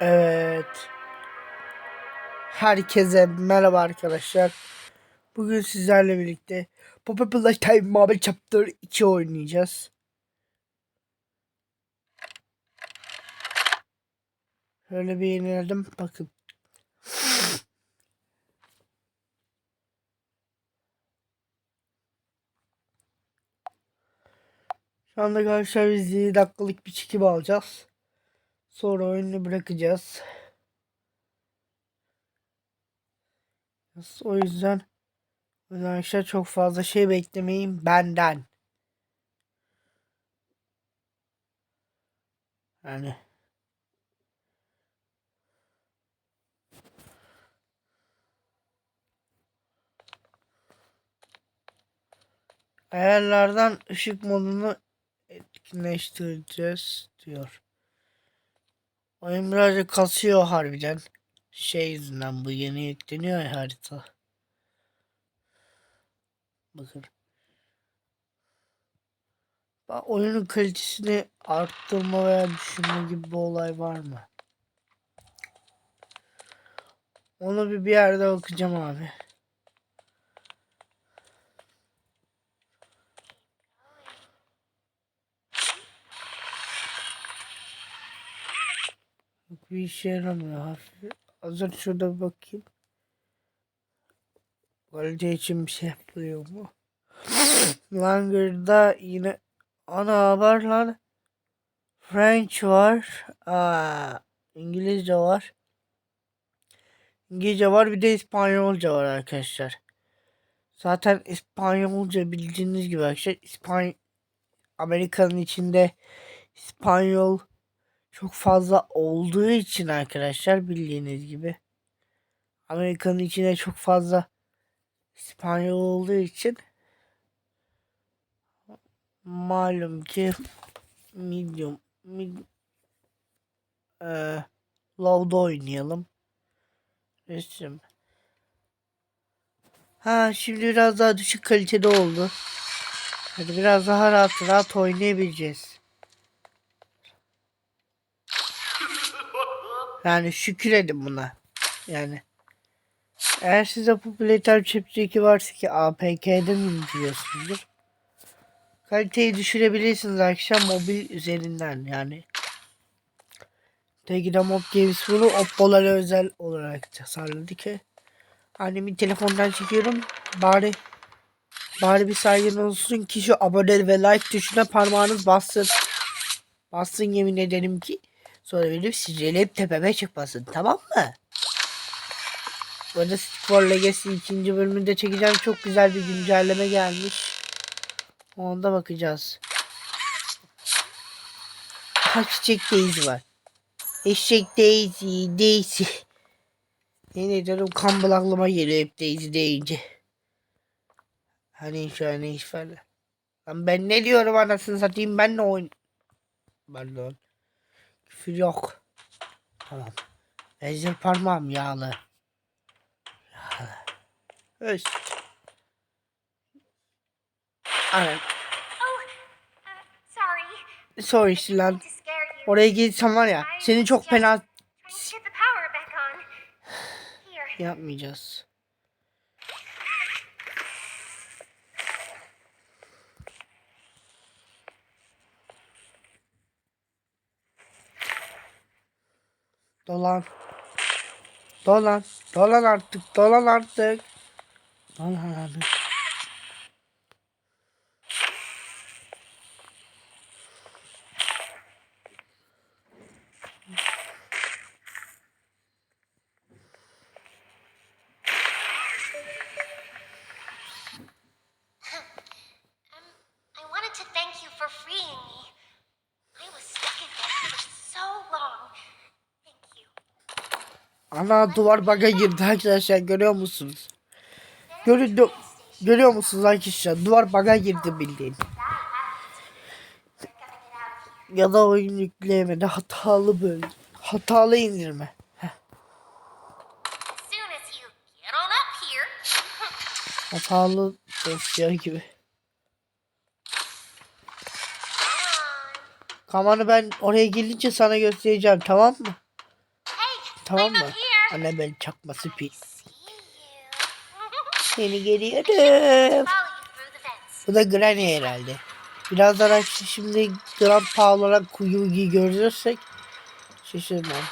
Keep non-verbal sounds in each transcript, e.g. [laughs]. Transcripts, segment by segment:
Evet. Herkese merhaba arkadaşlar. Bugün sizlerle birlikte Poppy Playtime Mobile Chapter 2 oynayacağız. Şöyle bir yeniledim. Bakın. Şu anda arkadaşlar biz 7 dakikalık bir çekim alacağız. Sonra oyunu bırakacağız. O yüzden arkadaşlar çok fazla şey beklemeyin benden. Yani ayarlardan ışık modunu etkinleştireceğiz diyor. Oyun birazcık kasıyor harbiden. Şey yüzünden bu yeni yükleniyor ya harita. Bakın. Bak oyunun kalitesini arttırma veya düşürme gibi bir olay var mı? Onu bir bir yerde bakacağım abi. Bir işe yaramıyor hafif. Hazır şurada bir bakayım. Kalite için bir şey yapılıyor mu? [laughs] Langer'da yine ana haber lan. French var. Aa, İngilizce var. İngilizce var bir de İspanyolca var arkadaşlar. Zaten İspanyolca bildiğiniz gibi arkadaşlar İspany Amerika'nın içinde İspanyol çok fazla olduğu için arkadaşlar bildiğiniz gibi. Amerika'nın içine çok fazla İspanyol olduğu için malum ki medium mid, e, low'da oynayalım. Resim. Ha şimdi biraz daha düşük kalitede oldu. Hadi biraz daha rahat rahat oynayabileceğiz yani şükür edin buna yani eğer size Populator Chapter 2 varsa ki APK'de mi indiriyorsunuzdur? Kaliteyi düşürebilirsiniz arkadaşlar mobil üzerinden yani. Tegida Mob Games bunu Oppo'lara özel olarak tasarladı ki. Annemin telefondan çekiyorum. Bari bari bir saygın olsun ki şu abone ve like tuşuna parmağınız bassın. Bassın yemin ederim ki. Sonra benim sicilip tepeme çıkmasın tamam mı? Bu arada Spor Legacy ikinci bölümünde çekeceğim. Çok güzel bir güncelleme gelmiş. Onda bakacağız. Ha çiçek Daisy var. Eşek Daisy, Daisy. Yine canım kan bulaklıma geliyor hep Daisy deyince. Hani an iş falan. Lan ben ne diyorum anasını satayım ben ne oyun... Pardon. Küfür yok. Tamam. Ejder parmağım yağlı. Evet. Aynen. Oh, uh, sorry. You. Oraya gitsem var ya seni çok fena Trying [sighs] Dolan. Dolan. Dolan artık. Dolan artık. Dolan artık. Ana duvar baga girdi arkadaşlar görüyor musunuz? Görüyor, görüyor musunuz arkadaşlar? Duvar baga girdi bildiğin. Ya da oyun yükleyemedi. Hatalı böyle. Hatalı indirme. Hatalı dosya gibi. Kamanı ben oraya gelince sana göstereceğim tamam mı? tamam mı? Here. Annabel çakması pi. Seni geliyorum. Bu da Granny herhalde. Birazdan aç- şimdi Grandpa olarak Kuyugi'yi görürsek şaşırmam.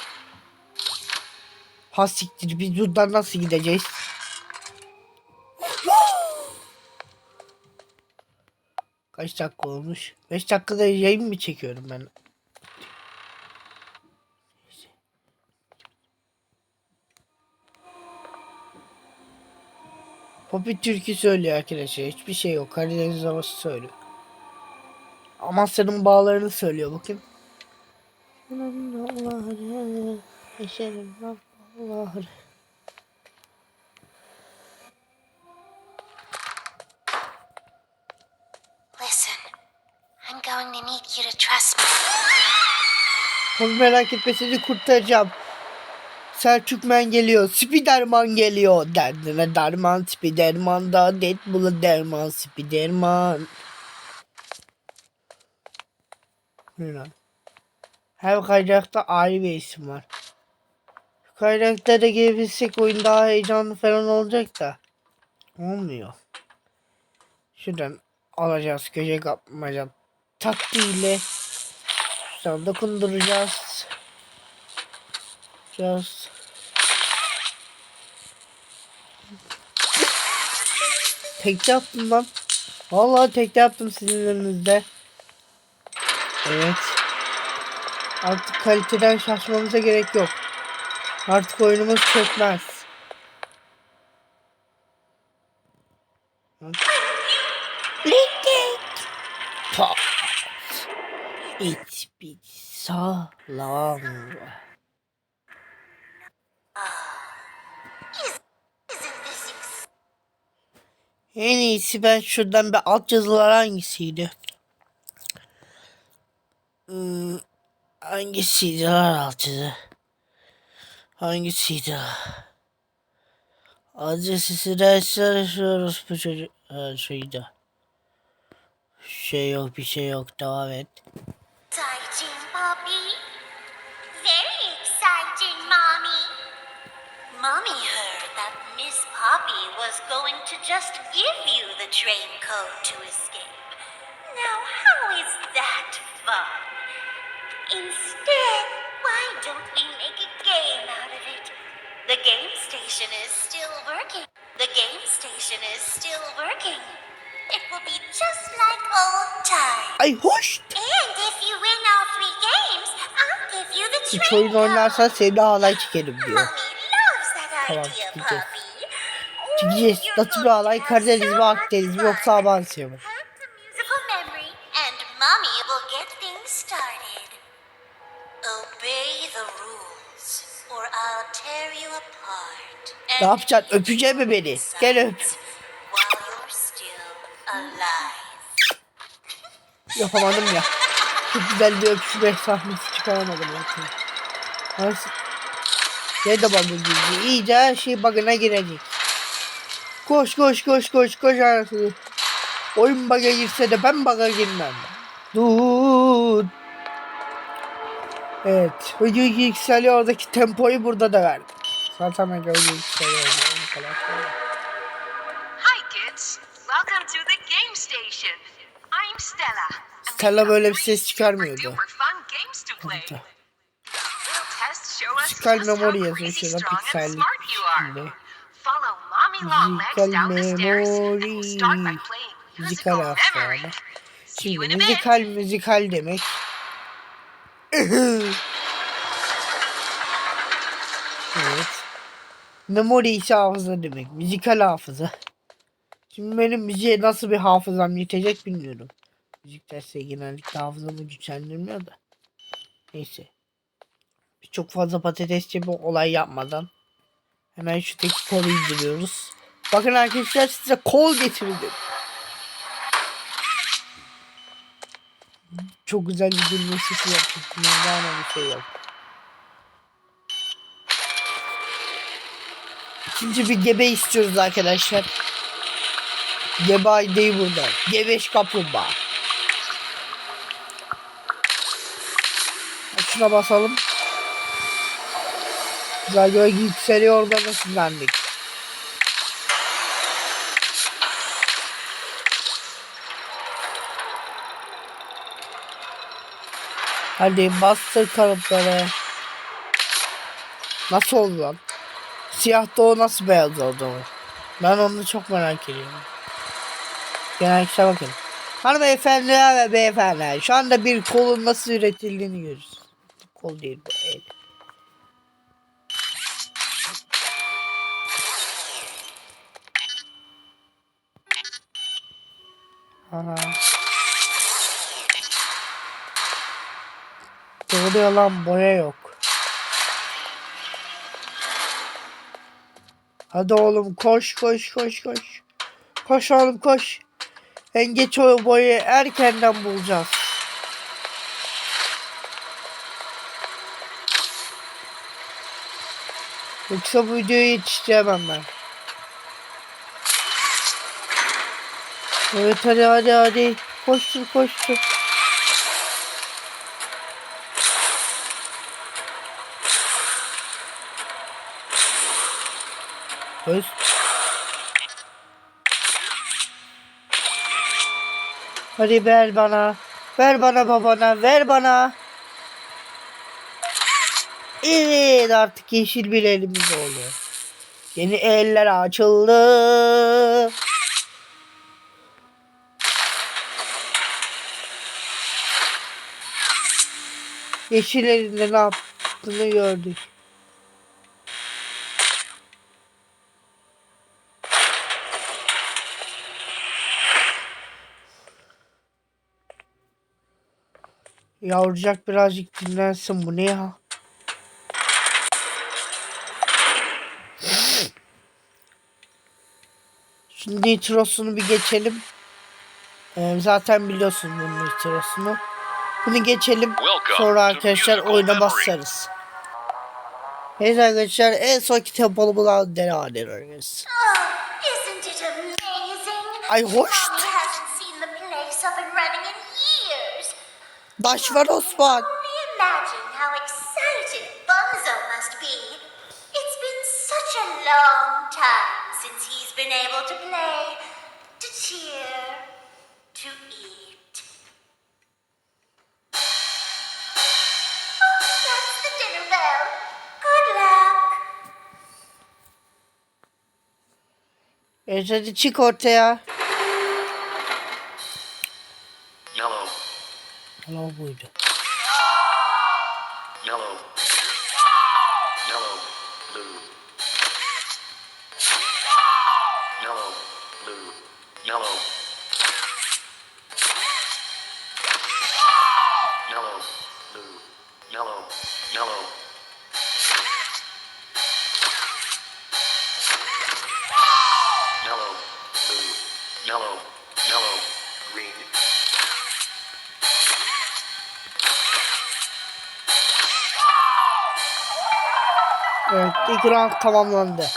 Ha siktir biz buradan nasıl gideceğiz? [gasps] Kaç dakika olmuş? 5 dakikada yayın mı çekiyorum ben? Poppy türkü söylüyor arkadaşlar. Hiçbir şey yok. Karadeniz havası söylüyor. Amasya'nın bağlarını söylüyor bakın. Eşerim Allah'ım. Listen, I'm going to need you to trust me. Onu merak etme seni kurtaracağım. Selçukmen geliyor. Spiderman geliyor. Derdine derman Spiderman da Deadpool'a derman Spiderman. Abi. Her kaynakta ayrı bir isim var. Şu kaynaklara gelebilsek oyun daha heyecanlı falan olacak da. Olmuyor. Şuradan alacağız köşe kapmaca taktiğiyle. Şuradan dokunduracağız. Just. Tekte yaptım lan. Vallahi tekte yaptım sizin önünüzde. Evet. Artık kaliteden şaşmamıza gerek yok. Artık oyunumuz çökmez. Linkik. Pat. İç biç En iyisi ben şuradan bir alt yazılar hangisiydi? Hmm, hangisiydi lan alt yazı? Hangisiydi? Adresi dersler yaşıyoruz bu çocuk. Ha, şeydi. Şey yok bir şey yok devam et. exciting, Poppy? Very exciting, Mommy. Mommy that Miss Poppy was going to just give you the train code to escape. Now, how is that fun? Instead, why don't we make a game out of it? The game station is still working. The game station is still working. It will be just like old times. I hoş. And if you win all three games, I'll give you the train oyun oynarsan seni halay çekerim diyor. Mommy loves that Tamam, idea, gideceğiz. Gideceğiz. Halay? to have Karadeniz mi Akdeniz mi yoksa. Amasya mı? Ne yapacaksın? Öpecek mi beni? Gel öp. Yapamadım ya. Çok güzel bir öpüşme sahnesi çıkaramadım ortaya. Nasıl? Ne de girdi? İyice her şey bug'ına girecek. Koş koş koş koş koş anasını. Oyun bug'a girse de ben bug'a girmem. Dur. Evet. Video yükseliyor. Oradaki tempoyu burada da verdik. Zaten ben video yükseliyor. Hi, kids. Welcome to the game station. I'm Stella. Stella böyle bir ses çıkarmıyordu. how memori yazıyor şurada strong musical memory. See you Şimdi müzikal müzikal demek. evet. Memori ise hafıza demek. Müzikal hafıza. Şimdi benim müziğe nasıl bir hafızam yetecek bilmiyorum. Müzik dersleri genellikle hafızamı güçlendirmiyor da. Neyse. Çok fazla patatesçi bir olay yapmadan hemen şu tek kolu indiriyoruz. Bakın arkadaşlar size kol getirdim. Çok güzel bir gülme sesi yaptım. Bundan bir şey yok. İkinci bir gebe istiyoruz arkadaşlar. Gebe aydeyi burada. Gebeş kaplumbağa. Şuna basalım. Göre yükseliyor sinirlendik. Hadi bastır kalıpları. Nasıl oldu lan? Siyah o nasıl beyaz oldu? Ben onu çok merak ediyorum. Genellikle bakın. Hanımefendiler ve beyefendiler şu anda bir kolun nasıl üretildiğini görüyoruz. Kol değil bu Aha. Doğru yalan boya yok. Hadi oğlum koş koş koş koş. Koş oğlum koş. En geç o boyu erkenden bulacağız. Yoksa bu videoyu yetiştiremem ben. Evet hadi hadi hadi. Koştur koştur. Koş. Hadi ver bana. Ver bana babana. Ver bana. Evet artık yeşil bir elimiz oldu. Yeni eller açıldı. Yeşil elinde ne yaptığını gördük. Yavrucak birazcık dinlensin bu ne ya? Şimdi nitrosunu bir geçelim. Ee, zaten biliyorsun bunun nitrosunu. Bunu geçelim. Sonra arkadaşlar oyuna basarız. Evet arkadaşlar en sonki tempolu bulan isn't it amazing? Ay hoş. Daş var Osman. Only imagine how excited Bunzo must be. It's been such a long time since he's been able to play, to cheer, to eat. Evet hadi çık ortaya. Yellow, Allah buydu. yellow, yellow, blue, yellow, blue, yellow, yellow, blue, yellow, yellow, yellow, ilk round tamamlandı.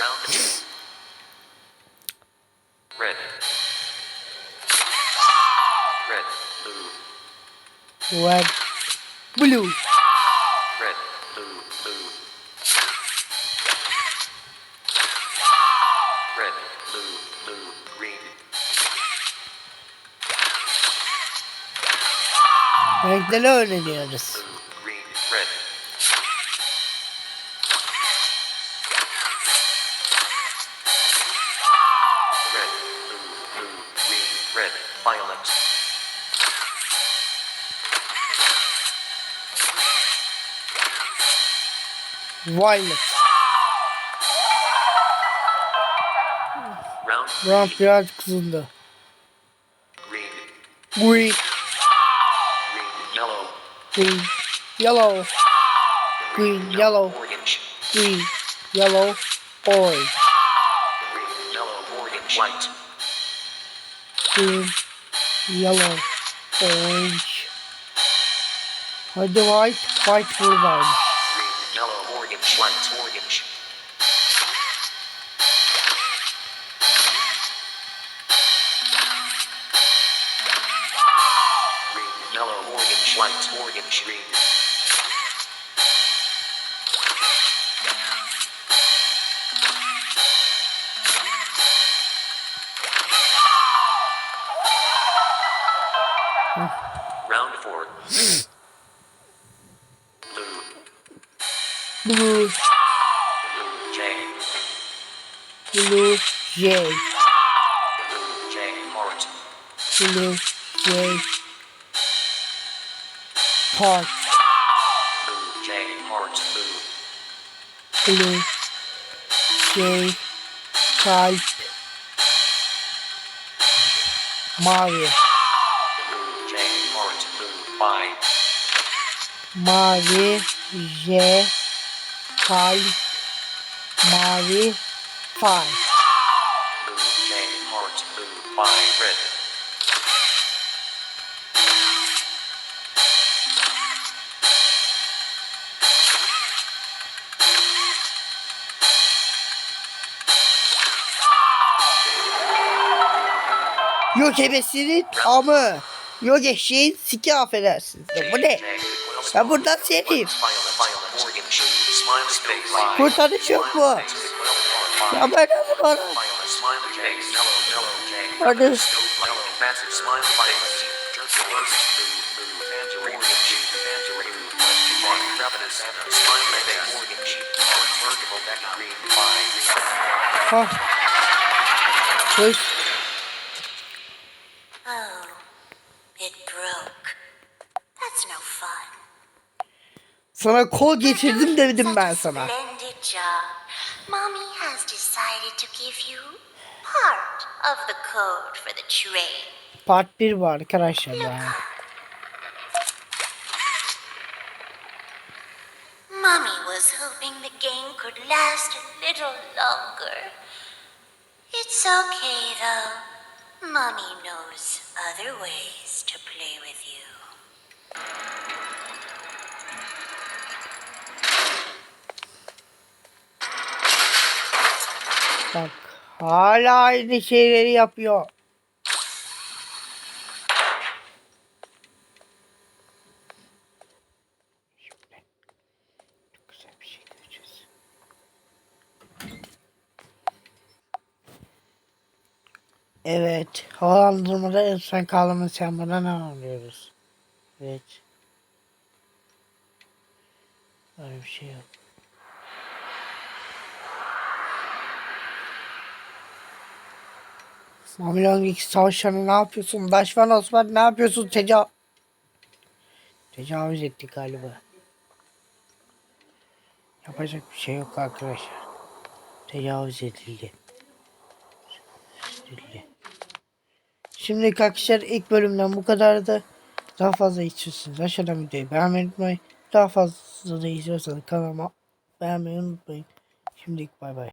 red, blue, Red. Blue. red, blue, blue. Red, blue, blue, green. Renkleri öğreniyoruz. Violet. Round biraz kızıldı. green, Green. yellow, Green. Yellow. Green. Yellow. Green. Yellow. Orange. white. Green. Yellow. Orange. Hadi white. White. Green, White's Morgan Tree. Round four. Blue. Blue. Blue Blue J. Blue heart. J heart blue. J type Mario. Blue J heart blue mine. Mavi J type Mavi 5. Yok ebesinin amı. Yok eşeğin siki affedersiniz. Ya Bu ne? Ya buradan five. Kurtarış yok mu? Ya ben nasıl bana? Hadi. Yellow, massive Sana kol geçirdim dedim ben sana. Splendid job. Mommy has decided to give you part of the code for the train. Part 1 var arkadaşlar ya. Mommy was hoping the game could last a little longer. It's okay though. Mommy knows other ways to play with you. Bak hala aynı şeyleri yapıyor. Şey. Evet. Havalandırmada en son kalma ne anlıyoruz? Evet. Öyle bir şey yok. Mamilon X savaşlarına ne yapıyorsun? Daşvan Osman ne yapıyorsun? Teca Tecavüz etti galiba. Yapacak bir şey yok arkadaşlar. Tecavüz edildi. Edildi. Şimdi arkadaşlar ilk bölümden bu kadardı. Daha fazla istiyorsanız aşağıdan videoyu beğenmeyi unutmayın. Daha fazla da istiyorsanız kanalıma beğenmeyi unutmayın. Şimdilik bay bay.